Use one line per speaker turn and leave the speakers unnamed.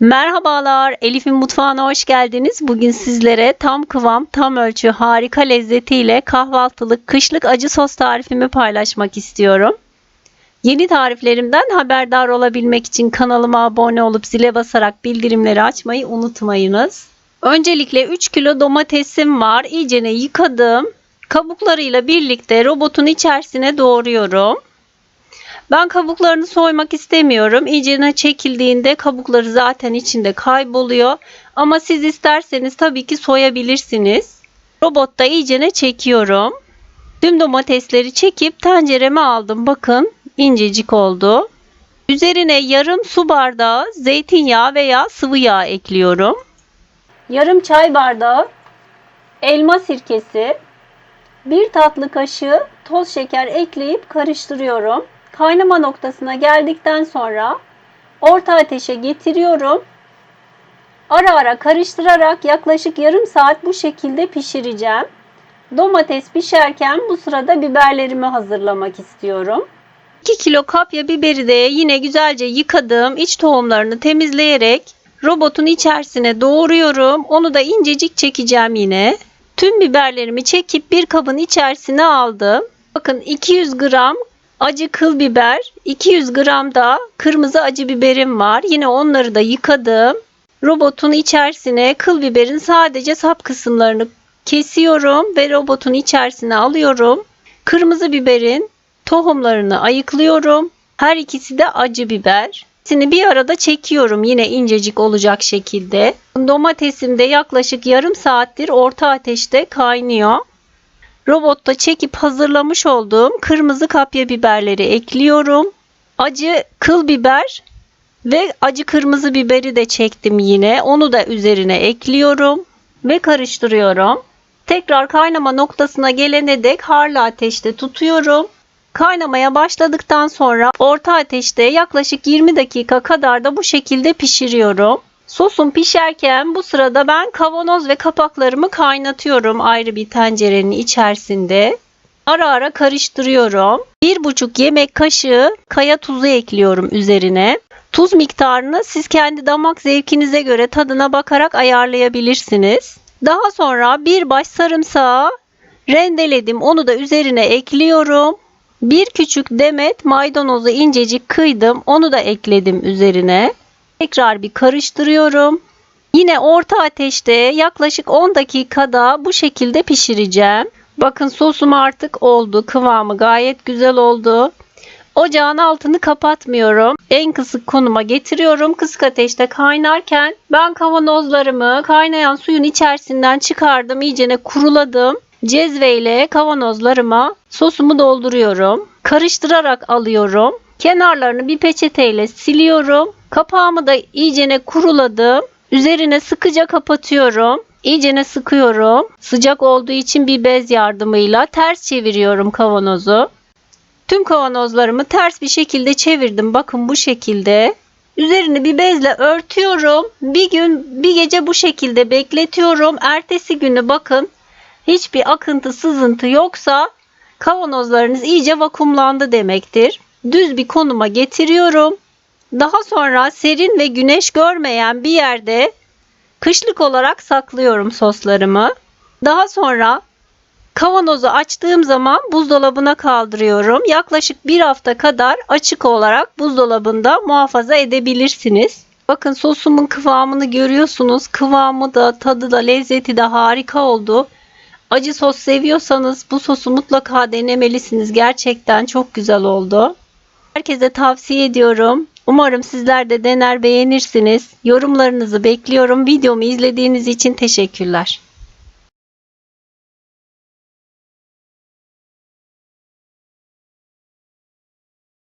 Merhabalar, Elif'in mutfağına hoş geldiniz. Bugün sizlere tam kıvam, tam ölçü, harika lezzetiyle kahvaltılık, kışlık acı sos tarifimi paylaşmak istiyorum. Yeni tariflerimden haberdar olabilmek için kanalıma abone olup zile basarak bildirimleri açmayı unutmayınız. Öncelikle 3 kilo domatesim var. İyicene yıkadım. Kabuklarıyla birlikte robotun içerisine doğruyorum. Ben kabuklarını soymak istemiyorum. İyicene çekildiğinde kabukları zaten içinde kayboluyor. Ama siz isterseniz tabii ki soyabilirsiniz. Robotta iyicene çekiyorum. Tüm domatesleri çekip tencereme aldım. Bakın incecik oldu. Üzerine yarım su bardağı zeytinyağı veya sıvı yağ ekliyorum. Yarım çay bardağı elma sirkesi, bir tatlı kaşığı toz şeker ekleyip karıştırıyorum. Kaynama noktasına geldikten sonra orta ateşe getiriyorum. Ara ara karıştırarak yaklaşık yarım saat bu şekilde pişireceğim. Domates pişerken bu sırada biberlerimi hazırlamak istiyorum. 2 kilo kapya biberi de yine güzelce yıkadım. İç tohumlarını temizleyerek robotun içerisine doğruyorum. Onu da incecik çekeceğim yine. Tüm biberlerimi çekip bir kabın içerisine aldım. Bakın 200 gram acı kıl biber, 200 gram da kırmızı acı biberim var. Yine onları da yıkadım. Robotun içerisine kıl biberin sadece sap kısımlarını kesiyorum ve robotun içerisine alıyorum. Kırmızı biberin tohumlarını ayıklıyorum. Her ikisi de acı biber. Hepsini bir arada çekiyorum yine incecik olacak şekilde. Domatesim de yaklaşık yarım saattir orta ateşte kaynıyor. Robotta çekip hazırlamış olduğum kırmızı kapya biberleri ekliyorum. Acı kıl biber ve acı kırmızı biberi de çektim yine. Onu da üzerine ekliyorum ve karıştırıyorum. Tekrar kaynama noktasına gelene dek harlı ateşte tutuyorum. Kaynamaya başladıktan sonra orta ateşte yaklaşık 20 dakika kadar da bu şekilde pişiriyorum. Sosum pişerken bu sırada ben kavanoz ve kapaklarımı kaynatıyorum ayrı bir tencerenin içerisinde. Ara ara karıştırıyorum. 1,5 yemek kaşığı kaya tuzu ekliyorum üzerine. Tuz miktarını siz kendi damak zevkinize göre tadına bakarak ayarlayabilirsiniz. Daha sonra bir baş sarımsağı rendeledim. Onu da üzerine ekliyorum. Bir küçük demet maydanozu incecik kıydım. Onu da ekledim üzerine. Tekrar bir karıştırıyorum. Yine orta ateşte yaklaşık 10 dakikada bu şekilde pişireceğim. Bakın sosum artık oldu. Kıvamı gayet güzel oldu. Ocağın altını kapatmıyorum. En kısık konuma getiriyorum. Kısık ateşte kaynarken ben kavanozlarımı kaynayan suyun içerisinden çıkardım. İyicene kuruladım. Cezve ile kavanozlarıma sosumu dolduruyorum. Karıştırarak alıyorum. Kenarlarını bir peçeteyle siliyorum. Kapağımı da iyicene kuruladım. Üzerine sıkıca kapatıyorum. İyicene sıkıyorum. Sıcak olduğu için bir bez yardımıyla ters çeviriyorum kavanozu. Tüm kavanozlarımı ters bir şekilde çevirdim. Bakın bu şekilde. Üzerini bir bezle örtüyorum. Bir gün bir gece bu şekilde bekletiyorum. Ertesi günü bakın hiçbir akıntı sızıntı yoksa kavanozlarınız iyice vakumlandı demektir. Düz bir konuma getiriyorum. Daha sonra serin ve güneş görmeyen bir yerde kışlık olarak saklıyorum soslarımı. Daha sonra kavanozu açtığım zaman buzdolabına kaldırıyorum. Yaklaşık bir hafta kadar açık olarak buzdolabında muhafaza edebilirsiniz. Bakın sosumun kıvamını görüyorsunuz. Kıvamı da tadı da lezzeti de harika oldu. Acı sos seviyorsanız bu sosu mutlaka denemelisiniz. Gerçekten çok güzel oldu. Herkese tavsiye ediyorum. Umarım sizler de dener beğenirsiniz. Yorumlarınızı bekliyorum. Videomu izlediğiniz için teşekkürler.